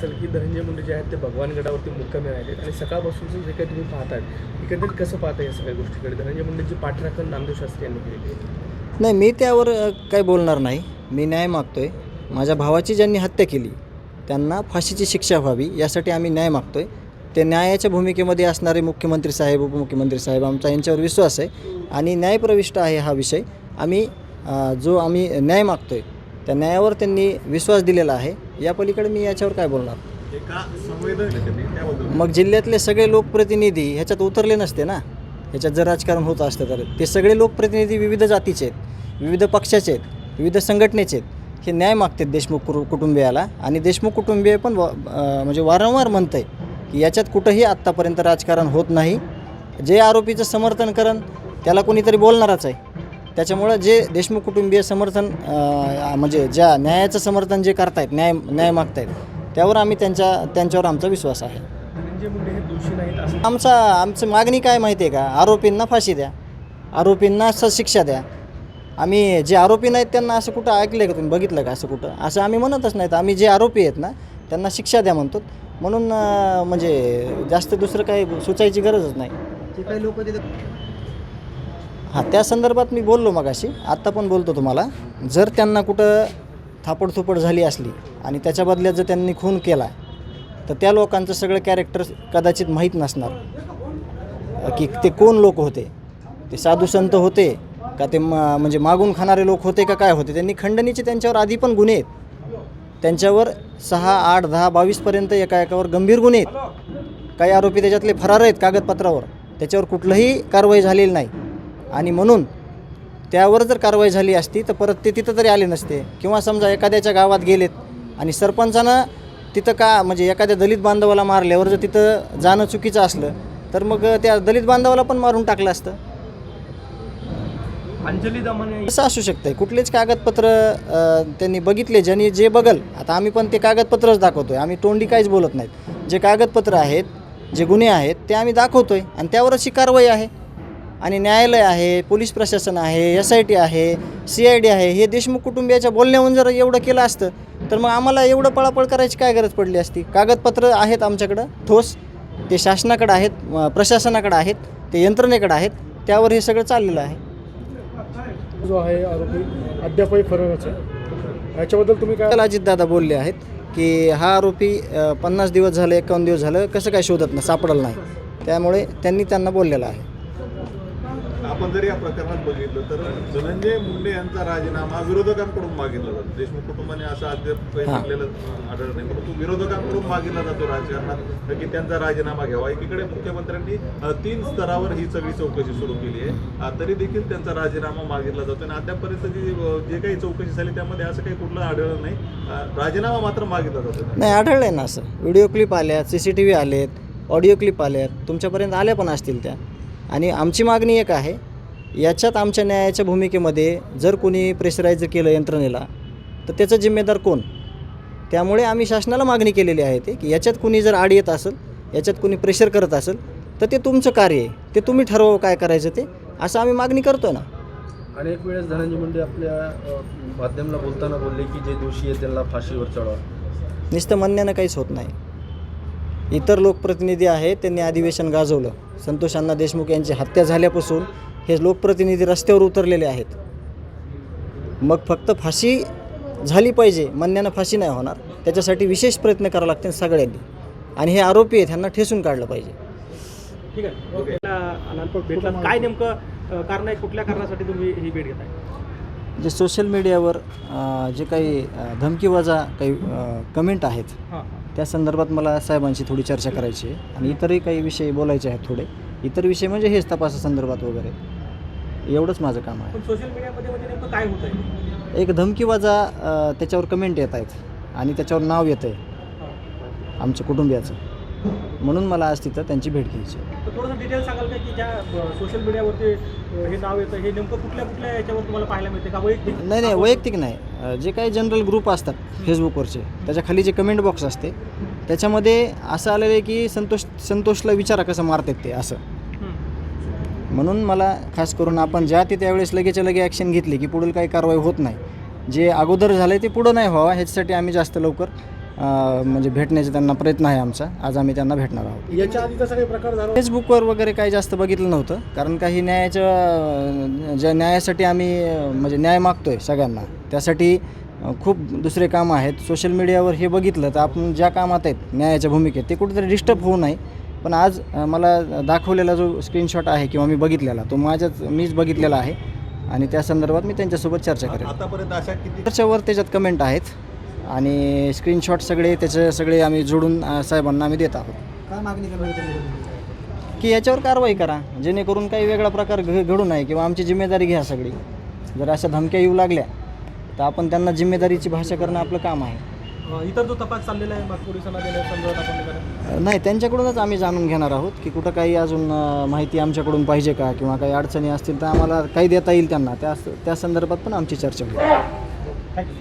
की धनंजय मुंडे जे आहेत ते भगवानगडावरती मुक्कामी राहिले आणि सकाळपासूनचं जे काही तुम्ही पाहताय एकंदरीत कसं पाहता या सगळ्या गोष्टीकडे? धनंजय मुंडेची पाठराखण नामदेव शास्त्री यांनी केलेली नाही मी त्यावर काही बोलणार नाही. मी न्याय मागतोय. माझ्या भावाची ज्यांनी हत्या केली त्यांना फाशीची शिक्षा व्हावी यासाठी आम्ही न्याय मागतोय. ते न्यायाच्या भूमिकेमध्ये असणारे मुख्यमंत्री साहेब उपमुख्यमंत्री साहेब आमचा यांच्यावर विश्वास आहे. आणि न्यायप्रविष्ट आहे हा विषय. आम्ही जो आम्ही न्याय मागतोय त्या न्यायावर त्यांनी विश्वास दिलेला आहे. या पलीकडे मी याच्यावर काय बोलणार? एका संवेदन त्याबद्दल मग जिल्ह्यातले सगळे लोकप्रतिनिधी ह्याच्यात उतरले नसते ना? ह्याच्यात जर राजकारण होत असतं तर. ते सगळे लोकप्रतिनिधी विविध जातीचे आहेत विविध पक्षाचे आहेत विविध संघटनेचे आहेत. हे न्याय मागतात देशमुख कुटु कुटुंबियाला. आणि देशमुख कुटुंबीय पण वा- अं, म्हणजे वारंवार म्हणतं आहे की याच्यात कुठंही आत्तापर्यंत राजकारण होत नाही. जे आरोपीचं समर्थन करण त्याला कोणीतरी बोलणारच आहे. त्याच्यामुळं जे देशमुख कुटुंबीय समर्थन म्हणजे ज्या न्यायाचं समर्थन जे करतायत न्याय न्याय मागतायत त्यावर आम्ही त्यांच्या त्यांच्यावर आमचा विश्वास आहे. हे असं? आमचा आमचं मागणी काय माहिती आहे का? आरोपींना फाशी द्या. आरोपींना स शिक्षा द्या. आम्ही जे आरोपी नाहीत त्यांना असं कुठं ऐकलं आहे का तुम्ही? बघितलं का असं कुठं? असं आम्ही म्हणतच नाहीत. आम्ही जे आरोपी आहेत ना त्यांना शिक्षा द्या म्हणतो. म्हणून म्हणजे जास्त दुसरं काही सुचायची गरजच नाही. काही लोक तिथे हां त्या संदर्भात मी बोललो मगाशी. आत्ता पण बोलतो तुम्हाला. जर त्यांना कुठं थापडथुपड झाली असली आणि त्याच्या बदल्यात जर त्यांनी खून केला तर त्या लोकांचं सगळं कॅरेक्टर कदाचित माहीत नसणार. की ते कोण लोक होते? ते साधू संत होते का ते मा म्हणजे मागून खाणारे लोक होते का काय होते? त्यांनी खंडणीचे त्यांच्यावर आधी पण गुन्हे आहेत. त्यांच्यावर सहा आठ दहा बावीसपर्यंत एका एकावर गंभीर गुन्हे आहेत. काही आरोपी त्याच्यातले फरार आहेत कागदपत्रावर. त्याच्यावर कुठलंही कारवाई झालेली नाही. आणि म्हणून त्यावर जर कारवाई झाली असती तर परत ते तिथं तरी आले नसते. किंवा समजा एखाद्याच्या गावात गेलेत आणि सरपंचानं तिथं का म्हणजे एखाद्या दलित बांधवाला मारल्यावर जर तिथं जाणं चुकीचं असलं तर मग त्या दलित बांधवाला पण मारून टाकलं असतं. अंजली दमाने असं असू शकतं कुठलेच कागदपत्र त्यांनी बघितले. ज्यांनी जे बघल आता आम्ही पण ते कागदपत्रच दाखवतोय. आम्ही तोंडी काहीच बोलत नाहीत. जे कागदपत्र आहेत जे गुन्हे आहेत ते आम्ही दाखवतोय. आणि त्यावरच ही कारवाई आहे. आणि न्यायालय आहे पोलीस प्रशासन आहे एस आय टी आहे सी आय डी आहे हे देशमुख कुटुंबियाच्या बोलण्याहून जर एवढं केलं असतं तर मग आम्हाला एवढं पळापळ करायची काय गरज पडली असती? कागदपत्र आहेत आमच्याकडं ठोस ते शासनाकडं आहेत प्रशासनाकडं आहेत ते यंत्रणेकडं आहेत त्यावर हे सगळं चाललेलं आहे. जो आहे आरोपी अद्यापही आहे. याच्याबद्दल तुम्ही काय अजितदादा बोलले आहेत की हा आरोपी पन्नास दिवस झाले एकावन्न दिवस झालं कसं काय शोधत नाही सापडलं नाही. त्यामुळे त्यांनी त्यांना बोललेलं आहे. आपण जर या प्रकरणात बघितलं तर धनंजय मुंडे यांचा राजीनामा विरोधकांकडून मागितला जातो. देशमुख कुटुंबाने असं अद्याप काही. सांगलेलं आढळलं नाही. परंतु विरोधकांकडून मागितला जातो राजकारणात की त्यांचा राजीनामा घ्यावा. एकीकडे मुख्यमंत्र्यांनी तीन स्तरावर ही सगळी चौकशी सुरू केली आहे. तरी देखील त्यांचा राजीनामा मागितला जातो. आणि अद्यापपर्यंत जी जे काही चौकशी झाली त्यामध्ये असं काही कुठलं आढळलं नाही. राजीनामा मात्र मागितला जातो. नाही आढळलं ना असं. व्हिडिओ क्लिप आल्यात सी सी टी व्ही आलेत ऑडिओ क्लिप आल्यात. तुमच्यापर्यंत आल्या पण असतील त्या. आणि आमची मागणी एक आहे याच्यात आमच्या न्यायाच्या भूमिकेमध्ये जर कोणी प्रेशराईज केलं यंत्रणेला तर त्याचं जिम्मेदार कोण? त्यामुळे आम्ही शासनाला मागणी केलेली आहे ते की याच्यात कुणी जर आड येत असेल याच्यात कुणी प्रेशर करत असेल तर ते तुमचं कार्य आहे. ते तुम्ही ठरवा काय करायचं ते असं आम्ही मागणी करतो ना. अनेक वेळेस धनंजय मुंडे आपल्या माध्यमाला बोलताना बोलले की जे दोषी आहेत त्यांना फाशीवर चढवा. नुसतं म्हणण्यानं काहीच होत नाही. इतर लोकप्रतिनिधी आहेत त्यांनी अधिवेशन गाजवलं. संतोष अण्णा देशमुख यांची हत्या झाल्यापासून हे लोकप्रतिनिधी रस्त्यावर उतरलेले आहेत. मग फक्त फाशी झाली पाहिजे म्हणण्यानं फाशी नाही होणार त्याच्यासाठी विशेष प्रयत्न करावे लागतील सगळ्यांनी. आणि हे आरोपी आहेत ह्यांना ठेसून काढलं पाहिजे. ठीक आहे. काय नेमकं कारण आहे कुठल्या कारणासाठी तुम्ही ही भेट घेताय? जे सोशल मीडियावर जे काही धमकीवजा काही कमेंट आहेत हां. त्या संदर्भात मला साहेबांशी थोडी चर्चा करायची आहे. आणि इतरही काही विषय बोलायचे आहेत थोडे. इतर विषय म्हणजे हेच तपासासंदर्भात वगैरे. एवढंच माझं काम आहे. पण सोशल मीडियामध्ये म्हणजे नेमकं काय होत आहे एक धमकीवाजा अ, त्याच्यावर कमेंट येत आहेत आणि त्याच्यावर नाव येतं आहे आमच्या कुटुंबियाचं. म्हणून मला आज तिथं त्यांची भेट घ्यायची आहे. तर थोडंसं डिटेल सांगाल का की ज्या सोशल मीडियावरती अ, हे नाव येतं हे नेमकं कुठल्या कुठल्या याच्यावर तुम्हाला पाहायला मिळते? का वैयक्तिक? नाही नाही वैयक्तिक नाही. अ, जे काही जनरल ग्रुप असतात फेसबुकवरचे त्याच्याखाली जे कमेंट बॉक्स असते त्याच्यामध्ये असं आलेलं आहे की संतोष संतोषला विचारा कसं मारतात ते असं. म्हणून मला खास करून आपण ज्या ते त्यावेळेस लगेच्या लगे ॲक्शन घेतली की पुढील काही कारवाई होत नाही. जे अगोदर झालं ते पुढं नाही व्हावं ह्याच्यासाठी आम्ही जास्त लवकर म्हणजे भेटण्याचा त्यांना प्रयत्न आहे आमचा. आज आम्ही त्यांना भेटणार आहोत. याच्या आधी तसा काही प्रकार झाला? फेसबुकवर वगैरे काही जास्त बघितलं नव्हतं कारण काही न्यायाच्या ज्या न्यायासाठी आम्ही म्हणजे न्याय मागतो आहे सगळ्यांना त्यासाठी खूप दुसरे कामं आहेत. सोशल मीडियावर हे बघितलं तर आपण ज्या कामात आहेत न्यायाच्या भूमिकेत ते कुठेतरी डिस्टर्ब होऊ नये. पण आज मला दाखवलेला जो स्क्रीनशॉट आहे किंवा मी बघितलेला तो माझ्याच मीच बघितलेला आहे. आणि त्या संदर्भात मी त्यांच्यासोबत चर्चा करेन आतापर्यंत अशा किती त्याच्यावर त्याच्यात कमेंट आहेत. आणि स्क्रीनशॉट सगळे त्याचे सगळे आम्ही जोडून साहेबांना आम्ही देत आहोत. काय मागणी करणार आहे तुम्ही? की याच्यावर कारवाई करा. जेणेकरून काही वेगळा प्रकार घ घडू नये किंवा आमची जिम्मेदारी घ्या सगळी. जर अशा धमक्या येऊ लागल्या तर आपण त्यांना जिम्मेदारीची भाषा करणं आपलं काम आहे. इतर जो तपास चाललेला आहे पोलिसांना देण्या संदर्भात आपण करा अ, नाही त्यांच्याकडूनच आम्ही जाणून घेणार आहोत की कुठं काही अजून अ, माहिती आमच्याकडून पाहिजे का किंवा काही अडचणी असतील तर आम्हाला काही देता येईल त्यांना. त्या त्या संदर्भात पण आमची चर्चा होईल. थँक्यू